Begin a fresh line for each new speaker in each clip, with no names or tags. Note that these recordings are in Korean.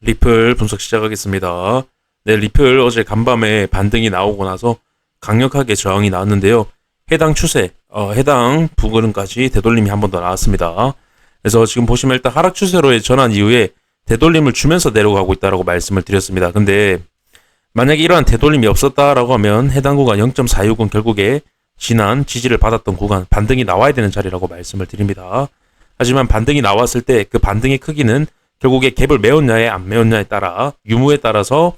리플 분석 시작하겠습니다. 네, 리플 어제 간밤에 반등이 나오고 나서 강력하게 저항이 나왔는데요. 해당 추세, 어, 해당 부근까지 되돌림이 한 번 더 나왔습니다. 그래서 지금 보시면 일단 하락 추세로의 전환 이후에 되돌림을 주면서 내려가고 있다라고 말씀을 드렸습니다. 근데 만약에 이러한 되돌림이 없었다라고 하면 해당 구간 0.46은 결국에 지난 지지를 받았던 구간 반등이 나와야 되는 자리라고 말씀을 드립니다. 하지만 반등이 나왔을 때 그 반등의 크기는 결국에 갭을 메웠냐에 안 메웠냐에 따라 유무에 따라서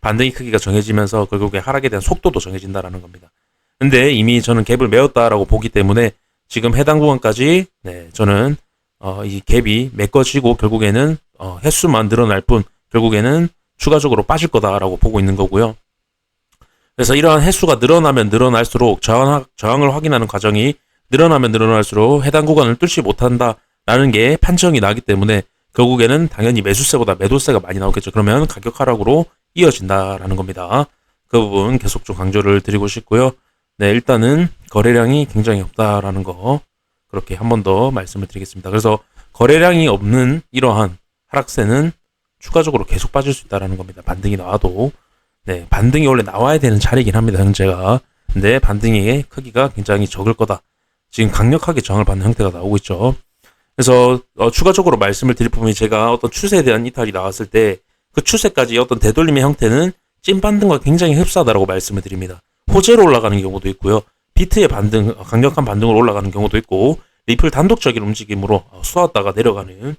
반등의 크기가 정해지면서 결국에 하락에 대한 속도도 정해진다라는 겁니다. 근데 이미 저는 갭을 메웠다라고 보기 때문에 지금 해당 구간까지 네, 저는 어, 이 갭이 메꿔지고 결국에는 어, 횟수만 늘어날 뿐 결국에는 추가적으로 빠질 거다라고 보고 있는 거고요. 그래서 이러한 횟수가 늘어나면 늘어날수록 저항, 저항을 확인하는 과정이 늘어나면 늘어날수록 해당 구간을 뚫지 못한다라는 게 판정이 나기 때문에 결국에는 당연히 매수세보다 매도세가 많이 나오겠죠. 그러면 가격 하락으로 이어진다라는 겁니다. 그 부분 계속 좀 강조를 드리고 싶고요. 네, 일단은 거래량이 굉장히 없다라는 거 그렇게 한 번 더 말씀을 드리겠습니다. 그래서 거래량이 없는 이러한 하락세는 추가적으로 계속 빠질 수 있다라는 겁니다. 반등이 나와도 네, 반등이 원래 나와야 되는 자리긴 합니다. 현재가. 근데 반등의 크기가 굉장히 적을 거다. 지금 강력하게 저항을 받는 형태가 나오고 있죠. 그래서 어, 추가적으로 말씀을 드릴 부분이 제가 어떤 추세에 대한 이탈이 나왔을 때 그 추세까지 어떤 되돌림의 형태는 찐 반등과 굉장히 흡사하다라고 말씀을 드립니다. 호재로 올라가는 경우도 있고요. 비트의 반등, 어, 강력한 반등으로 올라가는 경우도 있고 리플 단독적인 움직임으로 어, 쏘았다가 내려가는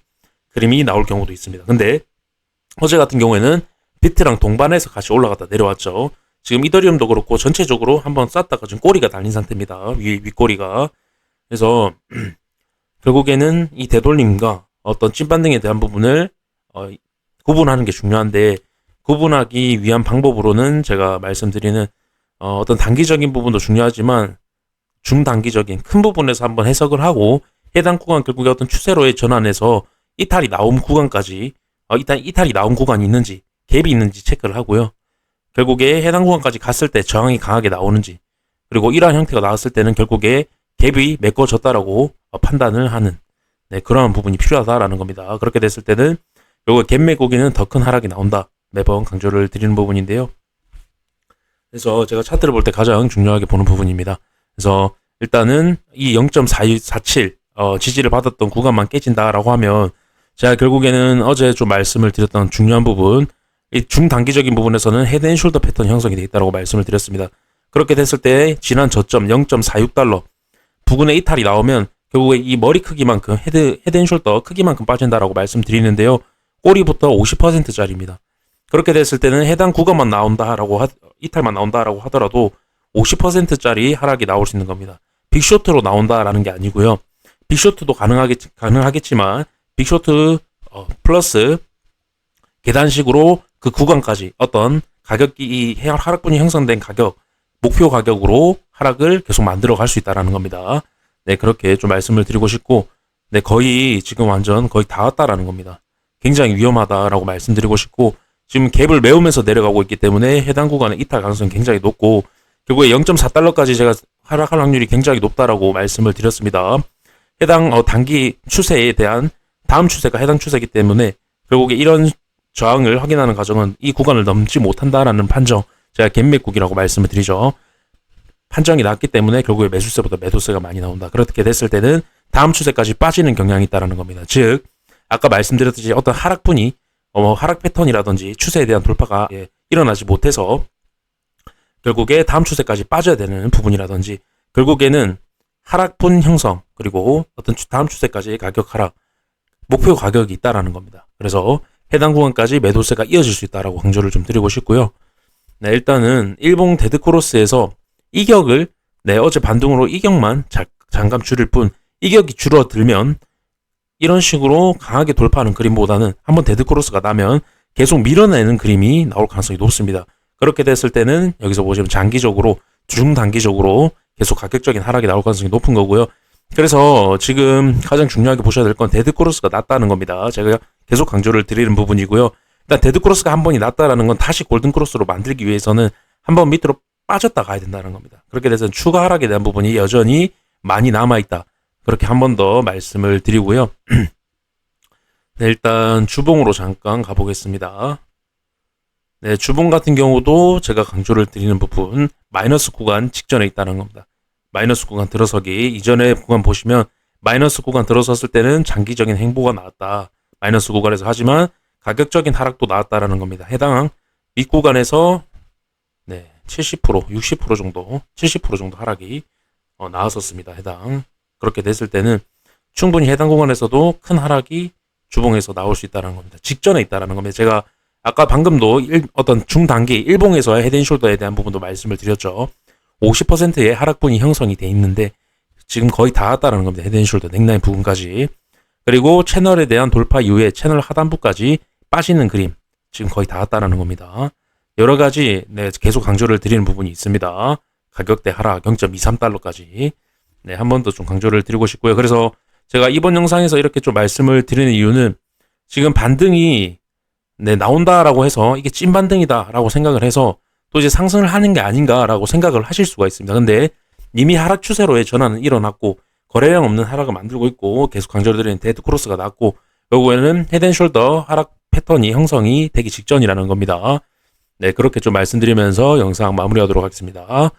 그림이 나올 경우도 있습니다. 근데 어제 같은 경우에는 비트랑 동반해서 같이 올라갔다 내려왔죠. 지금 이더리움도 그렇고 전체적으로 한번 쐈다가 지금 꼬리가 달린 상태입니다. 위, 윗꼬리가. 그래서 결국에는 이 되돌림과 어떤 찐반 등에 대한 부분을 어, 구분하는 게 중요한데 구분하기 위한 방법으로는 제가 말씀드리는 어, 어떤 단기적인 부분도 중요하지만 중단기적인 큰 부분에서 한번 해석을 하고 해당 구간 결국에 어떤 추세로의 전환에서 이탈이 나온 구간까지 어, 이탈, 이탈이 나온 구간이 있는지 갭이 있는지 체크를 하고요. 결국에 해당 구간까지 갔을 때 저항이 강하게 나오는지 그리고 이러한 형태가 나왔을 때는 결국에 갭이 메꿔졌다라고 어, 판단을 하는 네, 그러한 부분이 필요하다라는 겁니다. 그렇게 됐을 때는 요거 갭 메꾸기는 더 큰 하락이 나온다. 매번 강조를 드리는 부분인데요. 그래서 제가 차트를 볼 때 가장 중요하게 보는 부분입니다. 그래서 일단은 이0.47 어, 지지를 받았던 구간만 깨진다라고 하면 제가 결국에는 어제 좀 말씀을 드렸던 중요한 부분 이 중단기적인 부분에서는 헤드앤숄더 패턴 형성이 되어 있다고 말씀을 드렸습니다. 그렇게 됐을 때 지난 저점 0.46달러 부근의 이탈이 나오면 결국에 이 머리 크기만큼 헤드 헤드앤숄더 크기만큼 빠진다라고 말씀드리는데요. 꼬리부터 50%짜리입니다. 그렇게 됐을 때는 해당 구간만 나온다라고 하, 이탈만 나온다라고 하더라도 50%짜리 하락이 나올 수 있는 겁니다. 빅쇼트로 나온다라는 게 아니고요. 빅쇼트도 가능하겠, 가능하겠지만 빅쇼트 어, 플러스 계단식으로 그 구간까지 어떤 가격이 이 하락분이 형성된 가격 목표 가격으로 하락을 계속 만들어 갈 수 있다라는 겁니다. 네 그렇게 좀 말씀을 드리고 싶고 네 거의 지금 완전 거의 다 왔다라는 겁니다. 굉장히 위험하다라고 말씀드리고 싶고 지금 갭을 메우면서 내려가고 있기 때문에 해당 구간의 이탈 가능성이 굉장히 높고 결국에 0.4달러까지 제가 하락할 확률이 굉장히 높다라고 말씀을 드렸습니다. 해당 어, 단기 추세에 대한 다음 추세가 해당 추세이기 때문에 결국에 이런 저항을 확인하는 과정은 이 구간을 넘지 못한다라는 판정 제가 갭매국이라고 말씀을 드리죠. 판정이 났기 때문에 결국에 매수세보다 매도세가 많이 나온다. 그렇게 됐을 때는 다음 추세까지 빠지는 경향이 있다라는 겁니다. 즉 아까 말씀드렸듯이 어떤 하락분이 어, 하락 패턴이라든지 추세에 대한 돌파가 예, 일어나지 못해서 결국에 다음 추세까지 빠져야 되는 부분이라든지 결국에는 하락분 형성 그리고 어떤 추- 다음 추세까지 가격 하락 목표 가격이 있다라는 겁니다. 그래서 해당 구간까지 매도세가 이어질 수 있다라고 강조를 좀 드리고 싶고요. 네, 일단은 일봉 데드크로스에서 이격을 네, 어제 반등으로 이격만 자- 잠깐 줄일 뿐 이격이 줄어들면 이런 식으로 강하게 돌파하는 그림보다는 한번 데드크로스가 나면 계속 밀어내는 그림이 나올 가능성이 높습니다. 그렇게 됐을 때는 여기서 보시면 장기적으로 중단기적으로 계속 가격적인 하락이 나올 가능성이 높은 거고요. 그래서 지금 가장 중요하게 보셔야 될 건 데드크로스가 낮다는 겁니다. 제가 계속 강조를 드리는 부분이고요. 일단 데드크로스가 한 번이 낮다라는 건 다시 골든크로스로 만들기 위해서는 한 번 밑으로 빠졌다 가야 된다는 겁니다. 그렇게 돼서 추가 하락에 대한 부분이 여전히 많이 남아있다. 그렇게 한 번 더 말씀을 드리고요. 네, 일단 주봉으로 잠깐 가보겠습니다. 네, 주봉 같은 경우도 제가 강조를 드리는 부분 마이너스 구간 직전에 있다는 겁니다. 마이너스 구간 들어서기 이전에 구간 보시면 마이너스 구간 들어섰을 때는 장기적인 행보가 나왔다. 마이너스 구간에서 하지만 가격적인 하락도 나왔다라는 겁니다. 해당 밑구간에서 네, 70%, 60% 정도, 70% 정도 하락이 어, 나왔었습니다. 해당 그렇게 됐을 때는 충분히 해당 구간에서도 큰 하락이 주봉에서 나올 수 있다는 겁니다. 직전에 있다라는 겁니다. 제가 아까 방금도 일- 어떤 중단기 일봉에서의 헤드앤숄더에 대한 부분도 말씀을 드렸죠. 50%의 하락분이 형성이 돼 있는데 지금 거의 다 왔다라는 겁니다. 헤드앤숄더 넥라인 부분까지. 그리고 채널에 대한 돌파 이후에 채널 하단부까지 빠지는 그림 지금 거의 다 왔다라는 겁니다. 여러 가지 네, 계속 강조를 드리는 부분이 있습니다. 가격대 하락 0.23달러까지 네, 한 번 더 좀 강조를 드리고 싶고요. 그래서 제가 이번 영상에서 이렇게 좀 말씀을 드리는 이유는 지금 반등이 네, 나온다라고 해서 이게 찐 반등이다라고 생각을 해서 또 이제 상승을 하는 게 아닌가라고 생각을 하실 수가 있습니다. 근데 이미 하락 추세로의 전환은 일어났고 거래량 없는 하락을 만들고 있고 계속 강조를 드리는 데드 크로스가 났고 결국에는 헤드앤숄더 하락 패턴이 형성이 되기 직전이라는 겁니다. 네, 그렇게 좀 말씀드리면서 영상 마무리하도록 하겠습니다.